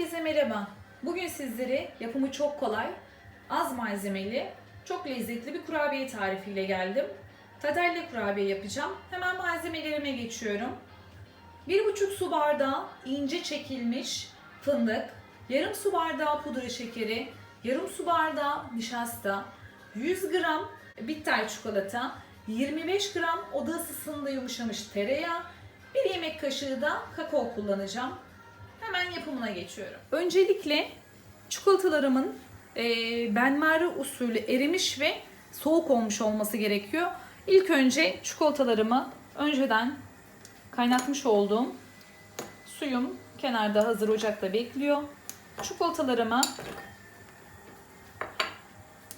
Herkese merhaba. Bugün sizlere yapımı çok kolay, az malzemeli, çok lezzetli bir kurabiye tarifiyle geldim. Tadelli kurabiye yapacağım. Hemen malzemelerime geçiyorum. 1,5 su bardağı ince çekilmiş fındık, yarım su bardağı pudra şekeri, yarım su bardağı nişasta, 100 gram bitter çikolata, 25 gram oda ısısında yumuşamış tereyağı, bir yemek kaşığı da kakao kullanacağım. Hemen yapımına geçiyorum. Öncelikle çikolatalarımın e, benmari usulü erimiş ve soğuk olmuş olması gerekiyor. İlk önce çikolatalarımı önceden kaynatmış olduğum suyum kenarda hazır ocakta bekliyor. Çikolatalarımı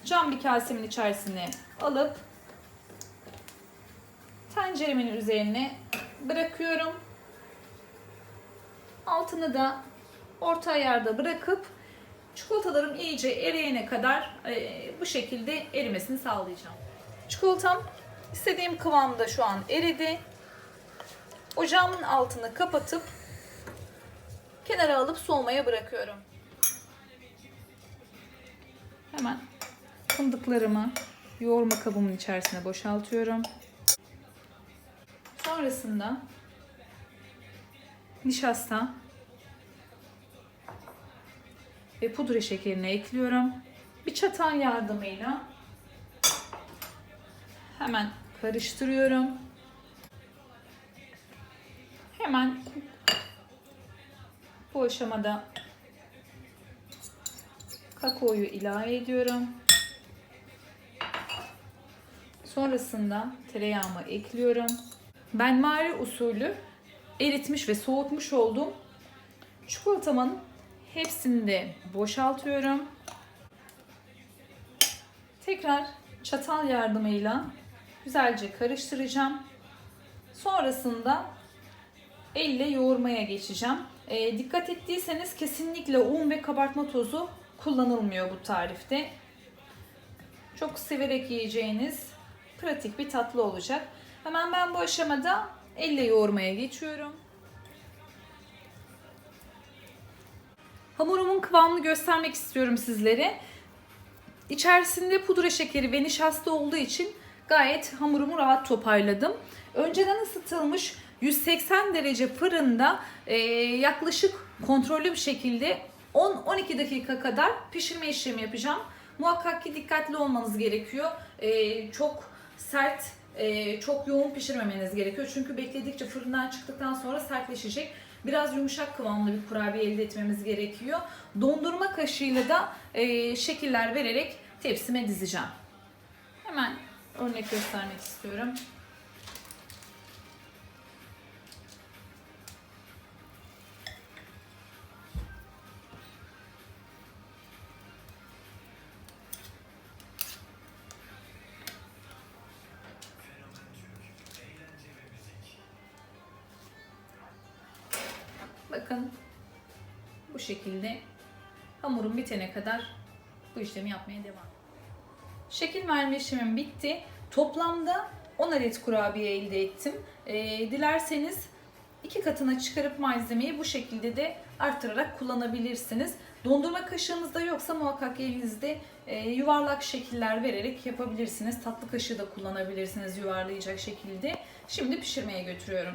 cam bir kasemin içerisine alıp tenceremin üzerine bırakıyorum. Altını da orta ayarda bırakıp çikolatalarım iyice eriyene kadar e, bu şekilde erimesini sağlayacağım. Çikolatam istediğim kıvamda şu an eridi. Ocağımın altını kapatıp kenara alıp soğumaya bırakıyorum. Hemen fındıklarımı yoğurma kabımın içerisine boşaltıyorum. Sonrasında nişasta ve pudra şekerini ekliyorum. Bir çatal yardımıyla hemen karıştırıyorum. Hemen bu aşamada kakaoyu ilave ediyorum. Sonrasında tereyağımı ekliyorum. Benmari usulü eritmiş ve soğutmuş olduğum çikolatamın hepsini de boşaltıyorum. Tekrar çatal yardımıyla güzelce karıştıracağım. Sonrasında elle yoğurmaya geçeceğim. E, dikkat ettiyseniz kesinlikle un ve kabartma tozu kullanılmıyor bu tarifte. Çok severek yiyeceğiniz pratik bir tatlı olacak. Hemen ben bu aşamada elle yoğurmaya geçiyorum. Hamurumun kıvamını göstermek istiyorum sizlere. İçerisinde pudra şekeri ve nişasta olduğu için gayet hamurumu rahat toparladım. Önceden ısıtılmış 180 derece fırında e, yaklaşık kontrollü bir şekilde 10-12 dakika kadar pişirme işlemi yapacağım. Muhakkak ki dikkatli olmanız gerekiyor. E, çok sert, e, çok yoğun pişirmemeniz gerekiyor. Çünkü bekledikçe fırından çıktıktan sonra sertleşecek. Biraz yumuşak kıvamlı bir kurabiye elde etmemiz gerekiyor. Dondurma kaşığıyla da e, şekiller vererek tepsime dizeceğim. Hemen örnek göstermek istiyorum. Bakın bu şekilde hamurum bitene kadar bu işlemi yapmaya devam. Şekil verme işlemim bitti. Toplamda 10 adet kurabiye elde ettim. Ee, dilerseniz iki katına çıkarıp malzemeyi bu şekilde de arttırarak kullanabilirsiniz. Dondurma kaşığınızda yoksa muhakkak elinizde e, yuvarlak şekiller vererek yapabilirsiniz. Tatlı kaşığı da kullanabilirsiniz yuvarlayacak şekilde. Şimdi pişirmeye götürüyorum.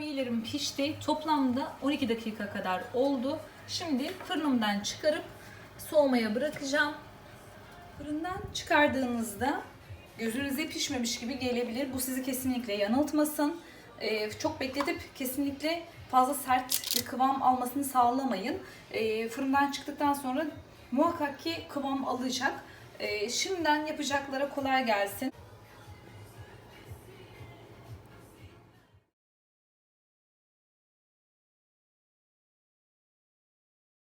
Kurabiyelerim pişti. Toplamda 12 dakika kadar oldu. Şimdi fırınımdan çıkarıp soğumaya bırakacağım. Fırından çıkardığınızda gözünüze pişmemiş gibi gelebilir. Bu sizi kesinlikle yanıltmasın. Ee, çok bekletip kesinlikle fazla sert bir kıvam almasını sağlamayın. Ee, fırından çıktıktan sonra muhakkak ki kıvam alacak. Ee, şimdiden yapacaklara kolay gelsin.